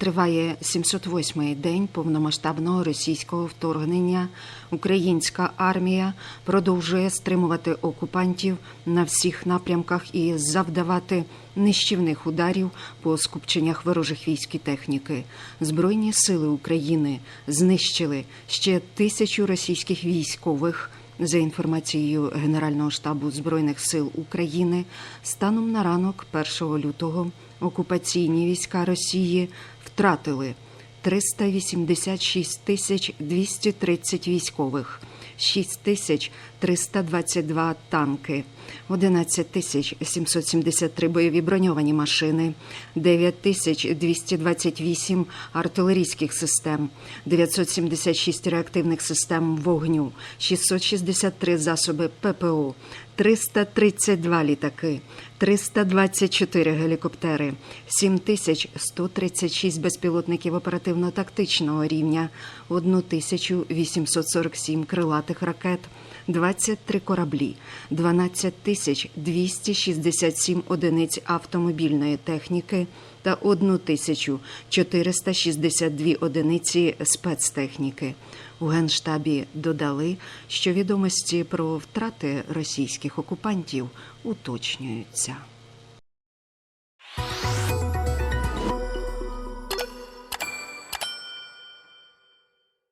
Триває 708-й день повномасштабного російського вторгнення. Українська армія продовжує стримувати окупантів на всіх напрямках і завдавати нищівних ударів по скупченнях ворожих військ і техніки. Збройні сили України знищили ще тисячу російських військових. За інформацією Генерального штабу збройних сил України, станом на ранок 1 лютого окупаційні війська Росії втратили 386 тисяч 230 військових, 6 322 танки, 11 773 бойові броньовані машини, 9 тисяч 228 артилерійських систем, 976 реактивних систем вогню, 663 засоби ППО, 332 літаки, 324 гелікоптери, 7136 безпілотників оперативно-тактичного рівня, 1847 крилатих ракет, 23 кораблі, 12 тисяч 267 одиниць автомобільної техніки та 1 тисячу 462 одиниці спецтехніки. У Генштабі додали, що відомості про втрати російських окупантів уточнюються.